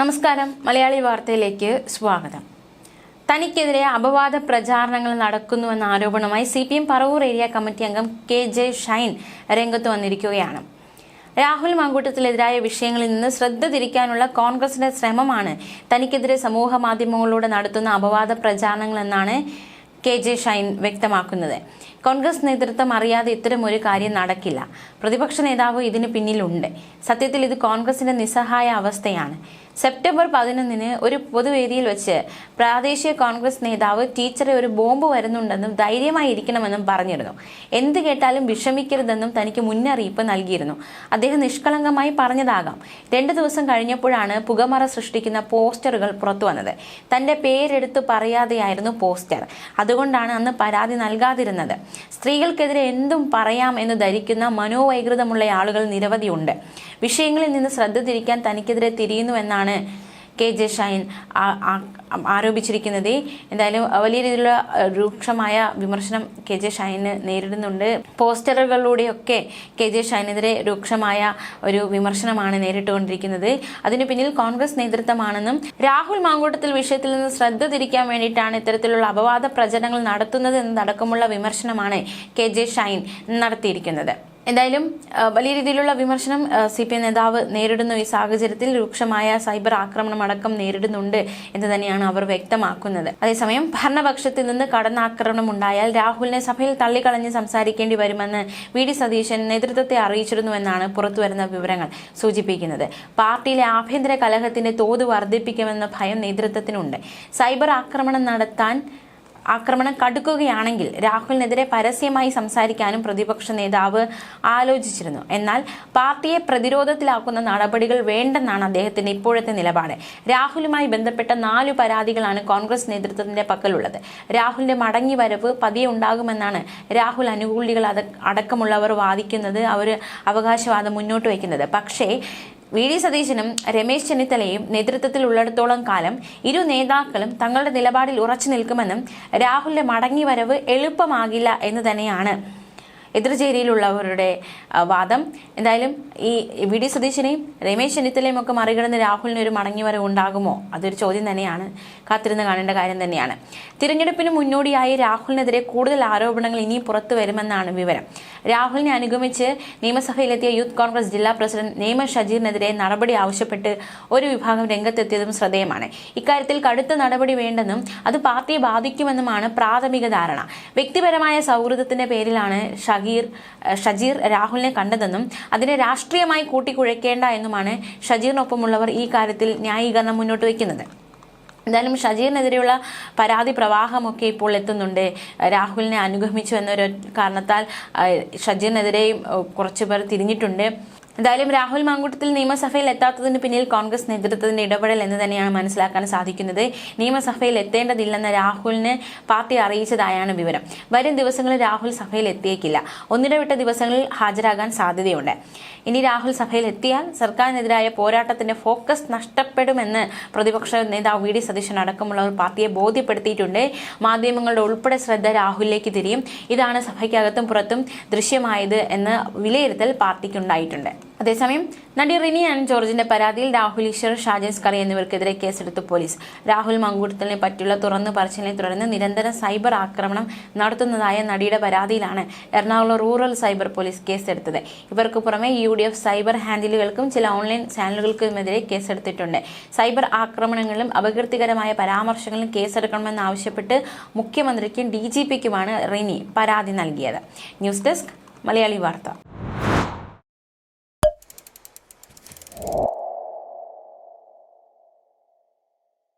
നമസ്കാരം. മലയാളി വാർത്തയിലേക്ക് സ്വാഗതം. തനിക്കെതിരെ അപവാദ പ്രചാരണങ്ങൾ നടക്കുന്നുവെന്ന ആരോപണമായി C P M Paravur area committee അംഗം കെ ജെ ഷൈൻ രംഗത്ത് വന്നിരിക്കുകയാണ്. രാഹുൽ മാങ്കൂട്ടത്തിലെതിരായ വിഷയങ്ങളിൽ നിന്ന് ശ്രദ്ധ തിരിക്കാനുള്ള കോൺഗ്രസിന്റെ ശ്രമമാണ് തനിക്കെതിരെ സമൂഹ മാധ്യമങ്ങളിലൂടെ നടത്തുന്ന അപവാദ പ്രചാരണങ്ങളെന്നാണ് കെ ജെ ഷൈൻ വ്യക്തമാക്കുന്നത്. കോൺഗ്രസ് നേതൃത്വം അറിയാതെ ഇത്തരം ഒരു കാര്യം നടക്കില്ല. പ്രതിപക്ഷ നേതാവ് ഇതിന് പിന്നിലുണ്ട്. സത്യത്തിൽ ഇത് കോൺഗ്രസിന്റെ നിസ്സഹായ അവസ്ഥയാണ്. സെപ്റ്റംബർ പതിനൊന്നിന് ഒരു പൊതുവേദിയിൽ വെച്ച് പ്രാദേശിക കോൺഗ്രസ് നേതാവ് ടീച്ചറെ ഒരു ബോംബ് വരുന്നുണ്ടെന്നും ധൈര്യമായി ഇരിക്കണമെന്നും പറഞ്ഞിരുന്നു. എന്ത് കേട്ടാലും വിഷമിക്കരുതെന്നും തനിക്ക് മുന്നറിയിപ്പ് നൽകിയിരുന്നു. അദ്ദേഹം നിഷ്കളങ്കമായി പറഞ്ഞതാകാം. രണ്ടു ദിവസം കഴിഞ്ഞപ്പോഴാണ് പുകമറ സൃഷ്ടിക്കുന്ന പോസ്റ്ററുകൾ പുറത്തു വന്നത്. തന്റെ പേരെടുത്ത് പറയാതെയായിരുന്നു പോസ്റ്റർ. അതുകൊണ്ടാണ് അന്ന് പരാതി നൽകാതിരുന്നത്. സ്ത്രീകൾക്കെതിരെ എന്തും പറയാം എന്ന് ധരിക്കുന്ന മനോവൈകൃതമുള്ള ആളുകൾ നിരവധിയുണ്ട്. വിഷയങ്ങളിൽ നിന്ന് ശ്രദ്ധ തിരിക്കാൻ തനിക്കെതിരെ തിരിയുന്നുവെന്നാണ് കെ ജെ ഷൈൻ ആരോപിച്ചിരിക്കുന്നത്. എന്തായാലും വലിയ രീതിയിലുള്ള രൂക്ഷമായ വിമർശനം കെ ജെ ഷൈന് നേരിടുന്നുണ്ട്. പോസ്റ്ററുകളിലൂടെയൊക്കെ കെ ജെ ഷൈനെതിരെ രൂക്ഷമായ ഒരു വിമർശനമാണ് നേരിട്ടുകൊണ്ടിരിക്കുന്നത്. അതിനു പിന്നിൽ കോൺഗ്രസ് നേതൃത്വമാണെന്നും രാഹുൽ മാങ്കൂട്ടത്തിൽ വിഷയത്തിൽ നിന്ന് ശ്രദ്ധ തിരിക്കാൻ വേണ്ടിയിട്ടാണ് ഇത്തരത്തിലുള്ള അപവാദ പ്രചരണങ്ങൾ നടത്തുന്നത് എന്നതടക്കമുള്ള വിമർശനമാണ് കെ ജെ ഷൈൻ നടത്തിയിരിക്കുന്നത്. എന്തായാലും വലിയ രീതിയിലുള്ള വിമർശനം സി പി എം നേതാവ് നേരിടുന്ന. ഈ സാഹചര്യത്തിൽ രൂക്ഷമായ സൈബർ ആക്രമണം അടക്കം നേരിടുന്നുണ്ട് എന്ന് തന്നെയാണ് അവർ വ്യക്തമാക്കുന്നത്. അതേസമയം ഭരണപക്ഷത്തിൽ നിന്ന് കടന്നാക്രമണം ഉണ്ടായാൽ രാഹുലിനെ സഭയിൽ തള്ളിക്കളഞ്ഞ് സംസാരിക്കേണ്ടി വരുമെന്ന് വി ഡി സതീശൻ നേതൃത്വത്തെ അറിയിച്ചിരുന്നുവെന്നാണ് പുറത്തുവരുന്ന വിവരങ്ങൾ സൂചിപ്പിക്കുന്നത്. പാർട്ടിയിലെ ആഭ്യന്തര കലഹത്തിന്റെ തോത് വർദ്ധിപ്പിക്കുമെന്ന ഭയം നേതൃത്വത്തിനുണ്ട്. സൈബർ ആക്രമണം നടത്താൻ ആക്രമണം കടുക്കുകയാണെങ്കിൽ രാഹുലിനെതിരെ പരസ്യമായി സംസാരിക്കാനും പ്രതിപക്ഷ നേതാവ് ആലോചിച്ചിരുന്നു. എന്നാൽ പാർട്ടിയെ പ്രതിരോധത്തിലാക്കുന്ന നടപടികൾ വേണ്ടെന്നാണ് അദ്ദേഹത്തിന്റെ ഇപ്പോഴത്തെ നിലപാട്. രാഹുലുമായി ബന്ധപ്പെട്ട നാലു പരാതികളാണ് കോൺഗ്രസ് നേതൃത്വത്തിന്റെ പക്കലുള്ളത്. രാഹുലിന്റെ മടങ്ങി വരവ് പതിയെ ഉണ്ടാകുമെന്നാണ് രാഹുൽ അനുകൂലികൾ അടക്കമുള്ളവർ വാദിക്കുന്നത് അവർ അവകാശവാദം മുന്നോട്ട് വയ്ക്കുന്നത്. പക്ഷേ വി ഡി സതീശനും രമേശ് ചെന്നിത്തലയും നേതൃത്വത്തിൽ ഉള്ളിടത്തോളം കാലം ഇരു നേതാക്കളും തങ്ങളുടെ നിലപാടിൽ ഉറച്ചു നിൽക്കുമെന്നും രാഹുലിന്റെ മടങ്ങിവരവ് എളുപ്പമാകില്ല എന്ന് തന്നെയാണ്. എതിർചേരിയിലുള്ളവരുടെ വാദം. എന്തായാലും ഈ വി ഡി സതീശനെയും രമേശ് ചെന്നിത്തലയും ഒക്കെ മറികടന്ന് രാഹുലിന് ഒരു മടങ്ങിവരവ് ഉണ്ടാകുമോ? അതൊരു ചോദ്യം തന്നെയാണ്. കാത്തിരുന്ന് കാണേണ്ട കാര്യം തന്നെയാണ്. തിരഞ്ഞെടുപ്പിന് മുന്നോടിയായി രാഹുലിനെതിരെ കൂടുതൽ ആരോപണങ്ങൾ ഇനി പുറത്തു വരുമെന്നാണ് വിവരം. രാഹുലിനെ അനുഗമിച്ച് നിയമസഭയിലെത്തിയ യൂത്ത് കോൺഗ്രസ് ജില്ലാ പ്രസിഡന്റ് നേമ ഷജീറിനെതിരെ നടപടി ആവശ്യപ്പെട്ട് ഒരു വിഭാഗം രംഗത്തെത്തിയതും ശ്രദ്ധേയമാണ്. ഇക്കാര്യത്തിൽ കടുത്ത നടപടി വേണ്ടെന്നും അത് പാർട്ടിയെ ബാധിക്കുമെന്നുമാണ് പ്രാഥമിക ധാരണ. വ്യക്തിപരമായ സൗഹൃദത്തിന്റെ പേരിലാണ് ഷഗീർ ഏഹ് ഷജീർ രാഹുലിനെ കണ്ടതെന്നും അതിനെ രാഷ്ട്രീയമായി കൂട്ടിക്കുഴയ്ക്കേണ്ട എന്നുമാണ് ഷജീറിനൊപ്പമുള്ളവർ ഈ കാര്യത്തിൽ ന്യായീകരണം മുന്നോട്ട് വയ്ക്കുന്നത്. എന്തായാലും ഷജീറിനെതിരെയുള്ള പരാതി പ്രവാഹമൊക്കെ ഇപ്പോൾ എത്തുന്നുണ്ട്. രാഹുലിനെ അനുഗമിച്ചു എന്നൊരു കാരണത്താൽ ഷജീറിനെതിരെയും കുറച്ചുപേർ കുറച്ച് പേർ തിരിഞ്ഞിട്ടുണ്ട്. എന്തായാലും രാഹുൽ മാങ്കൂട്ടത്തിൽ നിയമസഭയിൽ എത്താത്തതിന് പിന്നിൽ കോൺഗ്രസ് നേതൃത്വത്തിന്റെ ഇടപെടൽ എന്ന് തന്നെയാണ് മനസ്സിലാക്കാൻ സാധിക്കുന്നത്. നിയമസഭയിൽ എത്തേണ്ടതില്ലെന്ന രാഹുലിന് പാർട്ടി അറിയിച്ചതായാണ് വിവരം. വരും ദിവസങ്ങളിൽ രാഹുൽ സഭയിൽ എത്തിയേക്കില്ല. ഒന്നിടവിട്ട ദിവസങ്ങളിൽ ഹാജരാകാൻ സാധ്യതയുണ്ട്. ഇനി രാഹുൽ സഭയിൽ എത്തിയാൽ സർക്കാരിനെതിരായ പോരാട്ടത്തിന്റെ ഫോക്കസ് നഷ്ടപ്പെടുമെന്ന് പ്രതിപക്ഷ നേതാവ് വി ഡി സതീശൻ അടക്കമുള്ളവർ പാർട്ടിയെ ബോധ്യപ്പെടുത്തിയിട്ടുണ്ട്. മാധ്യമങ്ങളുടെ ഉൾപ്പെടെ ശ്രദ്ധ രാഹുലിലേക്ക് തിരിയും. ഇതാണ് സഭയ്ക്കകത്തും പുറത്തും ദൃശ്യമായത് എന്ന് വിലയിരുത്തൽ പാർട്ടിക്കുണ്ടായിട്ടുണ്ട്. അതേസമയം നടി റിനി ആൻഡ് ജോർജിന്റെ പരാതിയിൽ രാഹുൽ ഈശ്വർ ഷാജൻസ് കറി എന്നിവർക്കെതിരെ കേസെടുത്തു പോലീസ്. രാഹുൽ മങ്കൂട്ടത്തിനെ പറ്റിയുള്ള തുറന്നു പറച്ചിലിനെ തുടർന്ന് നിരന്തര സൈബർ ആക്രമണം നടത്തുന്നതായ നടിയുടെ പരാതിയിലാണ് എറണാകുളം റൂറൽ സൈബർ പോലീസ് കേസെടുത്തത്. ഇവർക്ക് പുറമെ യു ഡി എഫ് സൈബർ ഹാൻഡിലുകൾക്കും ചില ഓൺലൈൻ ചാനലുകൾക്കുമെതിരെ കേസെടുത്തിട്ടുണ്ട്. സൈബർ ആക്രമണങ്ങളിലും അപകീർത്തികരമായ പരാമർശങ്ങളിലും കേസെടുക്കണമെന്നാവശ്യപ്പെട്ട് മുഖ്യമന്ത്രിക്കും ഡി ജി പിക്കുമാണ് റിനി പരാതി നൽകിയത്. ന്യൂസ് ഡെസ്ക് മലയാളി വാർത്ത.